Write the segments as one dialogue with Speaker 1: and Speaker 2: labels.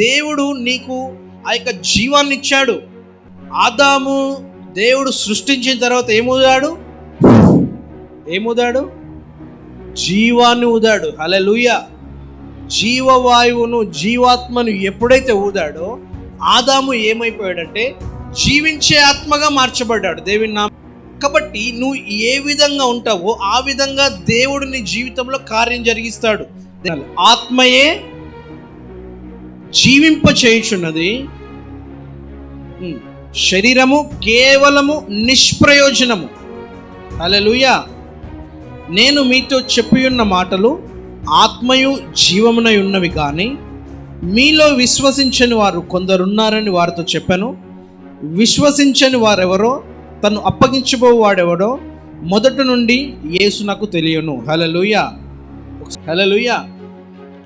Speaker 1: దేవుడు నీకు ఆ యొక్క జీవాన్ని ఇచ్చాడు. ఆదాము దేవుడు సృష్టించిన తర్వాత ఏమూదాడు ఏమూదాడు జీవాన్ని ఊదాడు. హలలుయ జీవవాయువును జీవాత్మను ఎప్పుడైతే ఊదాడో ఆదాము ఏమైపోయాడంటే జీవించే ఆత్మగా మార్చబడ్డాడు దేవుని నామ. కాబట్టి నువ్వు ఏ విధంగా ఉంటావో ఆ విధంగా దేవుడు నీ జీవితంలో కార్యం జరిగిస్తాడు. ఆత్మయే జీవింప చేయుచున్నది శరీరము కేవలము నిష్ప్రయోజనము. అలెలుయ నేను మీతో చెప్పియున్న మాటలు ఆత్మయు జీవమునై ఉన్నవి కానీ మీలో విశ్వసించని వారు కొందరున్నారని వారితో చెప్పాను. విశ్వసించని వారెవరో తను అప్పగించబోవాడెవడో మొదటి నుండి యేసు నాకు తెలియను. హలలుయ హలలుయ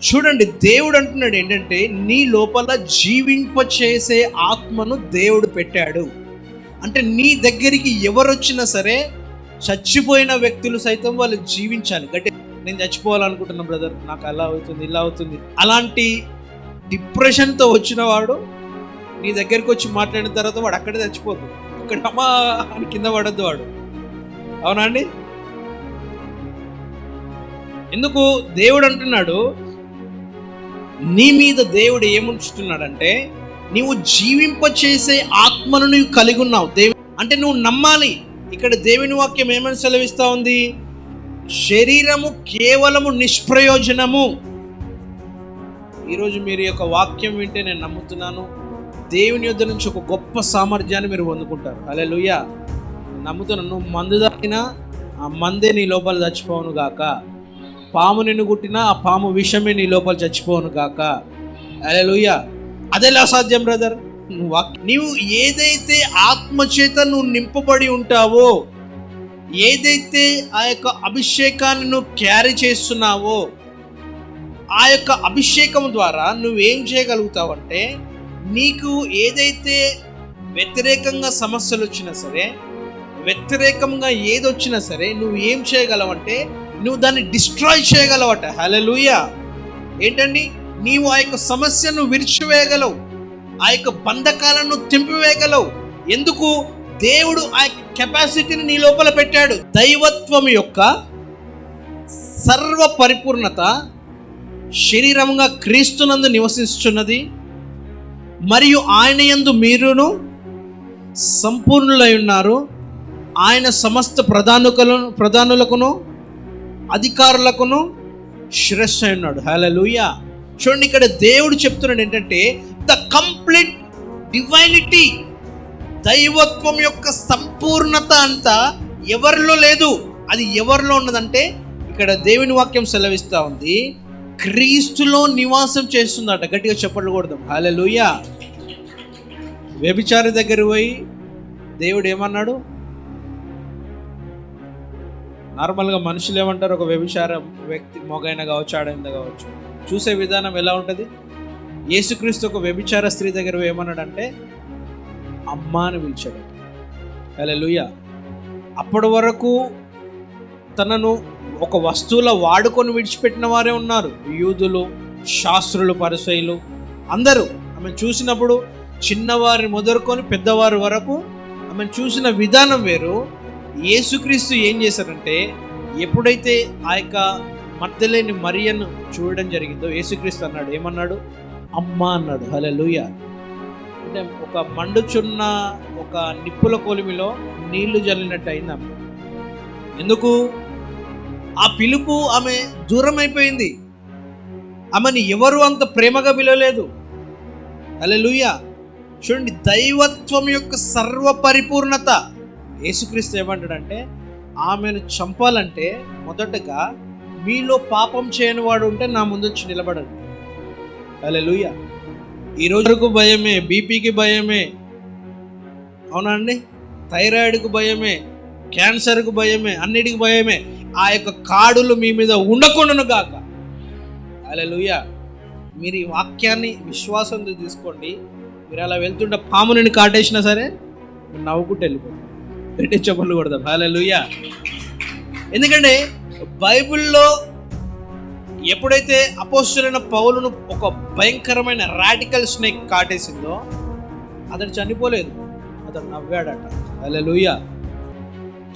Speaker 1: చూడండి దేవుడు అంటున్నాడు ఏంటంటే నీ లోపల జీవింప చేసే ఆత్మను దేవుడు పెట్టాడు. అంటే నీ దగ్గరికి ఎవరు వచ్చినా సరే చచ్చిపోయిన వ్యక్తులు సైతం వాళ్ళు జీవించాలి. గట్టి నేను చచ్చిపోవాలనుకుంటున్నా బ్రదర్ నాకు అలా అవుతుంది ఇలా అవుతుంది. అలాంటి డిప్రెషన్తో వచ్చిన వాడు నీ దగ్గరికి వచ్చి మాట్లాడిన తర్వాత వాడు అక్కడే చచ్చిపోదు. ఇక్కడ అమ్మా అని కింద పడద్దు వాడు. అవునా అండి? ఎందుకు? దేవుడు అంటున్నాడు నీ మీద దేవుడు ఏముంచుతున్నాడంటే నీవు జీవింప చేసే ఆత్మను నువ్వు కలిగి ఉన్నావు. దేవు అంటే నువ్వు నమ్మాలి. ఇక్కడ దేవుని వాక్యం ఏమని సెలవిస్తా ఉంది? శరీరము కేవలము నిష్ప్రయోజనము. ఈరోజు మీరు యొక్క వాక్యం వింటే నేను నమ్ముతున్నాను. దేవుని యొద్ నుంచి ఒక గొప్ప సామర్థ్యాన్ని మీరు పొందుకుంటారు. అలే లుయ్య నమ్ముతున్నాను నువ్వు మందు తాగినా ఆ మందే నీ లోపల చచ్చిపోవును గాక. పాము నిన్ను కుట్టినా ఆ పాము విషమే నీ లోపల చచ్చిపోను కాక అరే లూయ అదేలా సాధ్యం బ్రదర్? నువ్వు నీవు ఏదైతే ఆత్మచేత నువ్వు నింపబడి ఉంటావో ఏదైతే ఆ యొక్క అభిషేకాన్ని నువ్వు క్యారీ చేస్తున్నావో ఆ యొక్క అభిషేకం ద్వారా నువ్వేం చేయగలుగుతావంటే నీకు ఏదైతే వ్యతిరేకంగా సమస్యలు వచ్చినా సరే వ్యతిరేకంగా ఏది వచ్చినా సరే నువ్వు ఏం చేయగలవంటే నువ్వు దాన్ని డిస్ట్రాయ్ చేయగలవట. హలలుయ ఏంటండి? నీవు ఆ యొక్క సమస్యను విరిచివేయగలవు. ఆ యొక్క బంధకాలను తెంపివేయగలవు. ఎందుకు? దేవుడు ఆ యొక్క కెపాసిటీని నీ లోపల పెట్టాడు. దైవత్వం యొక్క సర్వ పరిపూర్ణత శరీరంగా క్రీస్తునందు నివసిస్తున్నది. మరియు ఆయన యందు మీరును సంపూర్ణులై ఉన్నారు. ఆయన సమస్త ప్రధానుకలను ప్రధానులకును అధికారులకును శ్రేష్ఠ ఉన్నాడు. హలలుయ చూడండి ఇక్కడ దేవుడు చెప్తున్నాడు ఏంటంటే ద కంప్లీట్ డివైనిటీ దైవత్వం యొక్క సంపూర్ణత అంతా ఎవరిలో లేదు. అది ఎవరిలో ఉన్నదంటే ఇక్కడ దేవుని వాక్యం సెలవిస్తూ ఉంది. క్రీస్తులో నివాసం చేస్తుందట. గట్టిగా చెప్పకూడదు కొడదాం. లూయ వ్యభిచారి దగ్గర పోయి దేవుడు ఏమన్నాడు? నార్మల్గా మనుషులు ఏమంటారు? ఒక వ్యభిచార వ్యక్తి మొగైన కావచ్చు ఆడైన కావచ్చు. చూసే విధానం ఎలా ఉంటుంది? యేసుక్రీస్తు ఒక వ్యభిచార స్త్రీ దగ్గర ఏమన్నాడంటే అమ్మ అని పిలిచాడు. లూయ అప్పటి వరకు తనను ఒక వస్తువుల వాడుకొని విడిచిపెట్టిన వారే ఉన్నారు. యూదులు శాస్త్రులు పరిసయులు అందరూ. ఆమె చూసినప్పుడు చిన్నవారిని మొదలుకొని పెద్దవారి వరకు ఆమె చూసిన విధానం వేరు. యేసుక్రీస్తు ఏం చేశారంటే ఎప్పుడైతే ఆ యొక్క మద్దలేని మరియను చూడడం జరిగిందో యేసుక్రీస్తు అన్నాడు ఏమన్నాడు? అమ్మ అన్నాడు హలెలుయ అంటే ఒక మండుచున్న ఒక నిప్పుల కొలిమిలో నీళ్ళు జల్లినట్టు అయింది ఆమె. ఎందుకు? ఆ పిలుపు ఆమె దూరం అయిపోయింది. ఆమెని ఎవరు అంత ప్రేమగా పిలవలేదు. లూయ చూడండి దైవత్వం యొక్క సర్వ పరిపూర్ణత యేసుక్రీస్తు ఏమంటాడంటే ఆమెను చంపాలంటే మొదటగా మీలో పాపం చేయని వాడు ఉంటే నా ముందు వచ్చి నిలబడండి. అలెలుయ లూయ రోజుకు భయమే బీపీకి భయమే. అవునా అండి? థైరాయిడ్కు భయమే క్యాన్సర్కు భయమే అన్నిటికి భయమే. ఆ యొక్క కాడులు మీ మీద ఉండకుండాను గాక. లూయ మీరు ఈ వాక్యాన్ని విశ్వాసంతో తీసుకోండి. మీరు అలా వెళ్తుంటే పాము నేను కాటేసినా సరే నవ్వుకుంటూ వెళ్ళిపోతుంది రెండే చెప్పలు కొడదాం హలలుయ ఎందుకంటే బైబిల్లో ఎప్పుడైతే అపోస్తులైన పౌలును ఒక భయంకరమైన రాడికల్ స్నేక్ కాటేసిందో అతడు చనిపోలేదు. అతడు నవ్వాడట. అలెలుయ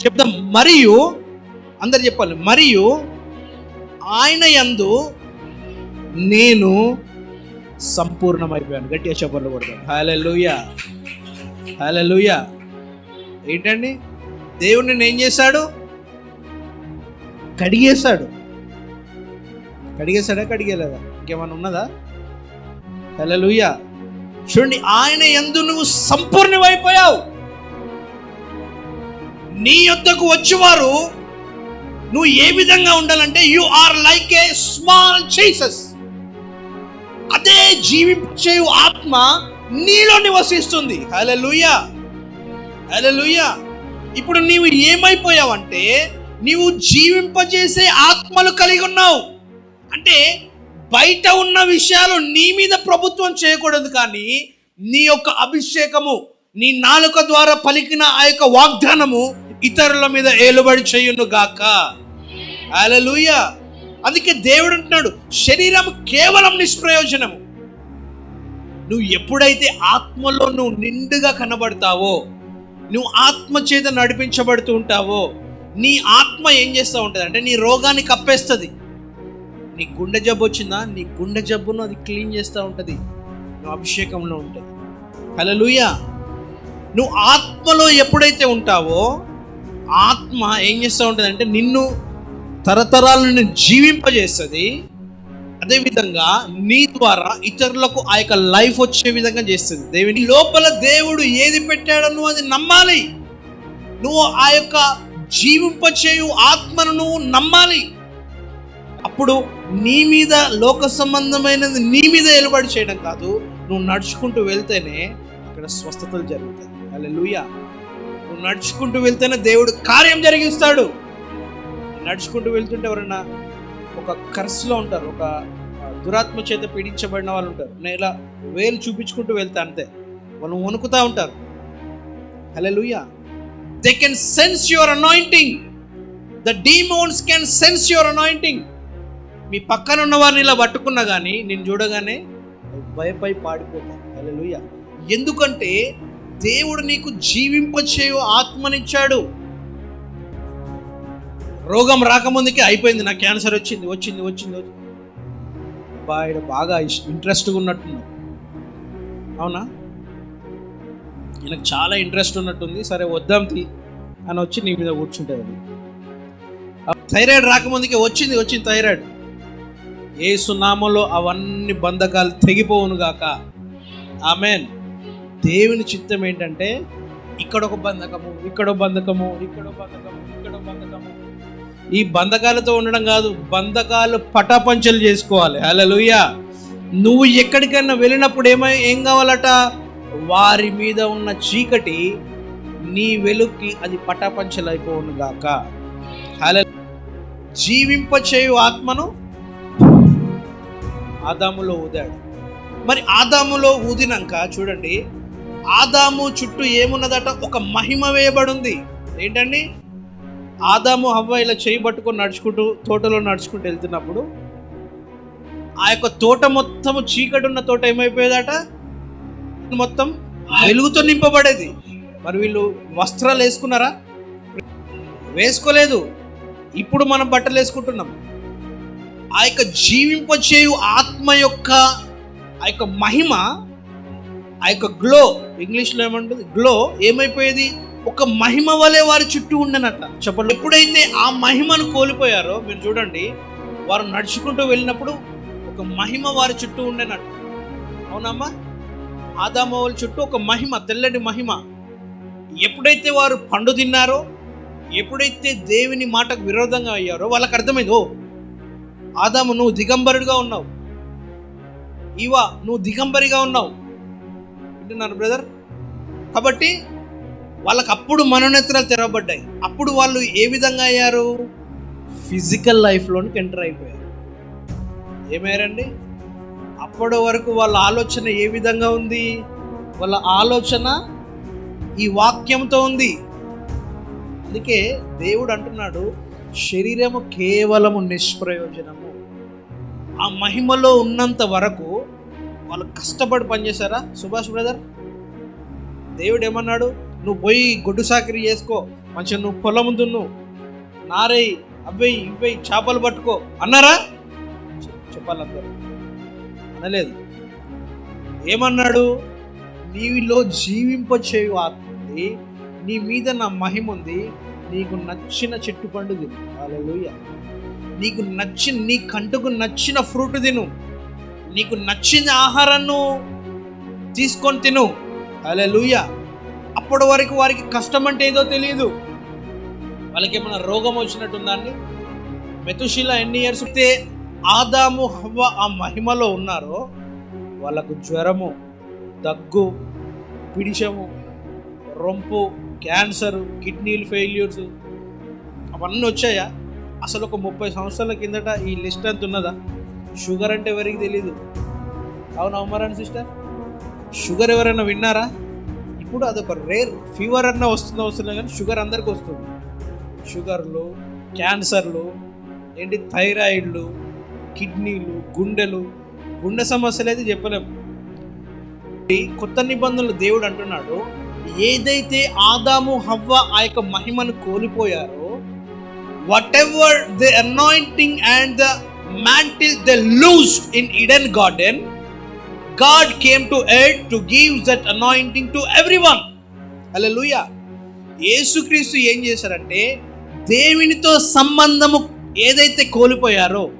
Speaker 1: చెప్దాం. మరియు అందరు చెప్పాలి. మరియు ఆయన యందు నేను సంపూర్ణమైపోయాను. గట్టిగా చెప్పలు కొడతాను హలెలుయ హలెలుయ ఏంటండి? దేవుడు నిన్ను ఏం చేశాడు? కడిగేశాడు. కడిగేశాడా? కడిగేలేదా ఇంకేమైనా ఉన్నదా? హలెలుయ చూడండి ఆయన ఎందు నువ్వు సంపూర్ణమైపోయావు. నీ యొద్దకు వచ్చేవారు నువ్వు ఏ విధంగా ఉండాలంటే you are like a small Jesus అదే జీవించే ఆత్మ నీలో నివసిస్తుంది. హలలుయ హలలుయ ఇప్పుడు నీవు ఏమైపోయావంటే నీవు జీవింపజేసే ఆత్మలు కలిగి ఉన్నావు. అంటే బయట ఉన్న విషయాలు నీ మీద ప్రభుత్వం చేయకూడదు కానీ నీ యొక్క అభిషేకము నీ నాలుక ద్వారా పలికిన ఆ యొక్క వాగ్దానము ఇతరుల మీద ఏలుబడి చేయును గాక. అలలుయ అందుకే దేవుడు అంటున్నాడు శరీరం కేవలం నిష్ప్రయోజనము. నువ్వు ఎప్పుడైతే ఆత్మలో నువ్వు నిండుగా కనబడతావో నువ్వు ఆత్మ చేత నడిపించబడుతూ ఉంటావో నీ ఆత్మ ఏం చేస్తూ ఉంటుంది? అంటే నీ రోగాన్ని కప్పేస్తుంది. నీ గుండె జబ్బు వచ్చిందా? నీ గుండె జబ్బును అది క్లీన్ చేస్తూ ఉంటుంది. నువ్వు అభిషేకంలో ఉంటుంది. హలలుయ నువ్వు ఆత్మలో ఎప్పుడైతే ఉంటావో ఆత్మ ఏం చేస్తూ ఉంటుంది? అంటే నిన్ను తరతరాలను జీవింపజేస్తుంది. అదేవిధంగా నీ ద్వారా ఇతరులకు ఆ యొక్క లైఫ్ వచ్చే విధంగా చేస్తుంది. దేవుని లోపల దేవుడు ఏది పెట్టాడో నువ్వు అది నమ్మాలి. నువ్వు ఆ యొక్క జీవింపచేయు ఆత్మను నువ్వు నమ్మాలి. అప్పుడు నీ మీద లోక సంబంధమైనది నీ మీద ఎలుబడి చేయడం కాదు నువ్వు నడుచుకుంటూ వెళ్తేనే అక్కడ స్వస్థతలు జరుగుతాయి. అలా నువ్వు నడుచుకుంటూ వెళ్తేనే దేవుడు కార్యం జరిగిస్తాడు. నడుచుకుంటూ వెళ్తుంటే ఎవరన్నా ఒక కర్స్లో ఉంటారు ఒక దురాత్మ చేత పీడించబడిన వాళ్ళు ఉంటారు. నేను ఇలా వేలు చూపించుకుంటూ వెళ్తా అంతే. వాళ్ళు వణుకుతా ఉంటారు. Hallelujah they can sense your anointing the demons can sense your anointing మీ పక్కన ఉన్న వారిని ఇలా పట్టుకున్నా కానీ నేను చూడగానే భయపై పాడిపోతాను హలో లూయా ఎందుకంటే దేవుడు నీకు జీవింపచేయు ఆత్మనిచ్చాడు. రోగం రాకముందుకే అయిపోయింది. నాకు క్యాన్సర్ వచ్చింది వచ్చింది వచ్చింది వచ్చింది. బాగా బాగా ఇంట్రెస్ట్గా ఉన్నట్టున్నావు అవునా? ఈయనకు చాలా ఇంట్రెస్ట్ ఉన్నట్టుంది. సరే వద్దాం తీ అని వచ్చి నీ మీద కూర్చుంటుంది థైరాయిడ్ రాకముందుకే వచ్చింది వచ్చింది థైరాయిడ్ ఏ సునామంలో అవన్నీ బంధకాలు తెగిపోవును గాక. ఆమెన్. దేవుని చిత్తం ఏంటంటే ఇక్కడ ఒక బంధకము ఇక్కడ బంధకము ఇక్కడ బంధకము ఇక్కడ బంధకము. ఈ బంధకాలతో ఉండడం కాదు బంధకాలు పటాపంచలు చేసుకోవాలి. హలలుయ నువ్వు ఎక్కడికైనా వెళ్ళినప్పుడు ఏమై ఏం కావాలట? వారి మీద ఉన్న చీకటి నీ వెలుక్కి అది పటాపంచలైపోను గాక. హల జీవింపచేయు ఆత్మను ఆదాములో ఊదాడు. మరి ఆదాములో ఊదినాక చూడండి ఆదాము చుట్టూ ఏమున్నదట? ఒక మహిమ వేయబడింది. ఏంటండి? ఆదాము హవ్వ ఇలా చేయి పట్టుకొని నడుచుకుంటూ తోటలో నడుచుకుంటూ వెళ్తున్నప్పుడు ఆ యొక్క తోట మొత్తము చీకటి ఉన్న తోట ఏమైపోయేదట? మొత్తం వెలుగుతో నింపబడేది. మరి వీళ్ళు వస్త్రాలు వేసుకున్నారా? వేసుకోలేదు. ఇప్పుడు మనం బట్టలు వేసుకుంటున్నాం. ఆ యొక్క జీవింపచేయు ఆత్మ యొక్క ఆ యొక్క మహిమ ఆ యొక్క గ్లో ఇంగ్లీష్లో ఏమంటుంది? గ్లో ఏమైపోయేది? ఒక మహిమ వలె వారి చుట్టూ ఉండనట. చెప్పండి. ఎప్పుడైతే ఆ మహిమను కోల్పోయారో మీరు చూడండి వారు నడుచుకుంటూ వెళ్ళినప్పుడు ఒక మహిమ వారి చుట్టూ ఉండేనట. అవునమ్మా? ఆదామవుల చుట్టూ ఒక మహిమ తెల్లటి మహిమ. ఎప్పుడైతే వారు పండు తిన్నారో ఎప్పుడైతే దేవుని మాటకు విరోధంగా అయ్యారో వాళ్ళకి అర్థమైంది ఓ ఆదాము నువ్వు దిగంబరుడిగా ఉన్నావు. ఇవా నువ్వు దిగంబరిగా ఉన్నావు. వింటున్నారు బ్రదర్? కాబట్టి వాళ్ళకి అప్పుడు మనోనేత్రాలు తెరవబడ్డాయి. అప్పుడు వాళ్ళు ఏ విధంగా అయ్యారు? ఫిజికల్ లైఫ్లోనికి ఎంటర్ అయిపోయారు. ఏమయ్యారండి? అప్పటి వరకు వాళ్ళ ఆలోచన ఏ విధంగా ఉంది? వాళ్ళ ఆలోచన ఈ వాక్యంతో ఉంది. అందుకే దేవుడు అంటున్నాడు శరీరము కేవలము నిష్ప్రయోజనము. ఆ మహిమలో ఉన్నంత వరకు వాళ్ళు కష్టపడి పనిచేశారా? సుభాష్ బ్రదర్ దేవుడు ఏమన్నాడు? నువ్వు పోయి గొడ్డు సాకిరి చేసుకో. మంచిగా నువ్వు పొలం దున్ను నారై అవ్వేయి ఇవ్వేయి చేపలు పట్టుకో. అన్నారా? చెప్పాలందరూ. అనలేదు. ఏమన్నాడు? నీవిలో జీవింపచేయు ఆత్మ ఉంది. నీ మీద నా మహిమ ఉంది. నీకు నచ్చిన చెట్టు పండు తిను. హల్లెలూయా. నీకు నచ్చిన నీ కంటుకు నచ్చిన ఫ్రూట్ తిను. నీకు నచ్చిన ఆహారాన్ని తీసుకొని తిను. హల్లెలూయా. అప్పటి వరకు వారికి కష్టం అంటే ఏదో తెలియదు వాళ్ళకి ఏమైనా రోగం వచ్చినట్టుందాన్ని మెతుశీల ఎన్ని ఇయర్స్ అయితే ఆదాము హవ్వ ఆ మహిమలో ఉన్నారో వాళ్ళకు జ్వరము దగ్గు పిడిశము రొంపు క్యాన్సర్ కిడ్నీలు ఫెయిల్యూర్స్ అవన్నీ వచ్చాయా? అసలు ఒక ముప్పై సంవత్సరాల కిందట ఈ లిస్ట్ అంత ఉన్నదా? షుగర్ అంటే ఎవరికి తెలియదు అవునా ఉమ్మరాని సిస్టర్? షుగర్ ఎవరైనా విన్నారా? ఇప్పుడు అదొక రేర్ ఫీవర్ అన్న వస్తుందో వస్తుందో కానీ షుగర్ అందరికి వస్తుంది. షుగర్లు క్యాన్సర్లు ఏంటి థైరాయిడ్లు కిడ్నీలు గుండెలు గుండె సమస్యలు అయితే చెప్పలేము. కొత్త నిబంధనలు దేవుడు అంటున్నాడు ఏదైతే ఆదాము హవ్వ ఆ యొక్క మహిమను కోల్పోయారో whatever the anointing and the mantle the lose in Eden garden God came to earth to give that anointing to everyone లూయ యేసుక్రీస్తు ఏం చేశారంటే దేవునితో సంబంధము ఏదైతే కోల్పోయారో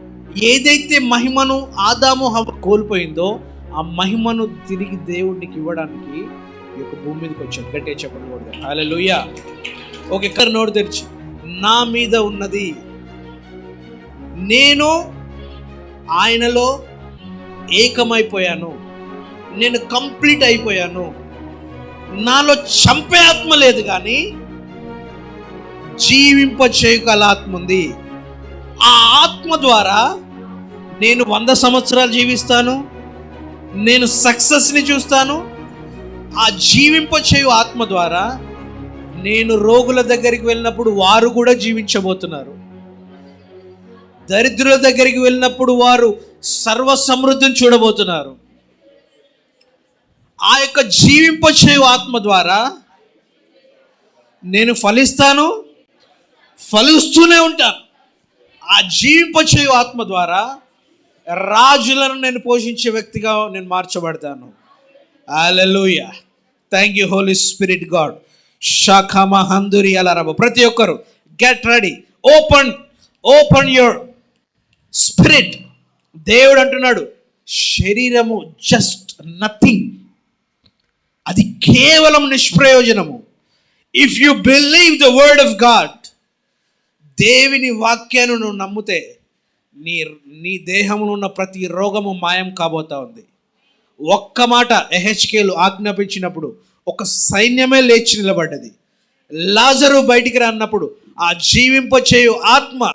Speaker 1: ఏదైతే మహిమను ఆదాము కోల్పోయిందో ఆ మహిమను తిరిగి దేవుడికి ఇవ్వడానికి ఈ యొక్క భూమి మీదకి వచ్చాడు గట్టే చెప్పకూడదు అలా లూయ ఒక ఎక్కడ నోటు తెరిచి. నా మీద ఉన్నది. నేను ఆయనలో ఏకమైపోయాను. నేను కంప్లీట్ అయిపోయాను. నాలో చంపే ఆత్మ లేదు కానీ జీవింప చేయగల ఆత్మ ఉంది. ఆ ఆత్మ ద్వారా నేను వంద సంవత్సరాలు జీవిస్తాను. నేను సక్సెస్ని చూస్తాను. ఆ జీవింప చేయు ఆత్మ ద్వారా నేను రోగుల దగ్గరికి వెళ్ళినప్పుడు వారు కూడా జీవించబోతున్నారు. దరిద్రుల దగ్గరికి వెళ్ళినప్పుడు వారు సర్వ సమృద్ధిని చూడబోతున్నారు. ఆ యొక్క జీవింపచేయు ఆత్మ ద్వారా నేను ఫలిస్తాను ఫలిస్తూనే ఉంటాను. ఆ జీవింపచేయు ఆత్మ ద్వారా రాజులను నేను పోషించే వ్యక్తిగా నేను మార్చబడతాను. Hallelujah thank you holy spirit God శాఖమహందురి అలరబు ప్రతి ఒక్కరు get ready open open your spirit దేవుడు అంటున్నాడు శరీరము జస్ట్ నథింగ్ అది కేవలం నిష్ప్రయోజనము. If you believe the word of God దేవుని వాక్యాన్ని నువ్వు నమ్మితే నీ నీ దేహంలో ఉన్న ప్రతి రోగము మాయం కాబోతా ఉంది. ఒక్క మాట ఎహెచ్కేలు ఆజ్ఞాపించినప్పుడు ఒక సైన్యమే లేచి నిలబడ్డది. లాజరు బయటికి రాన్నప్పుడు ఆ జీవింపచేయు ఆత్మ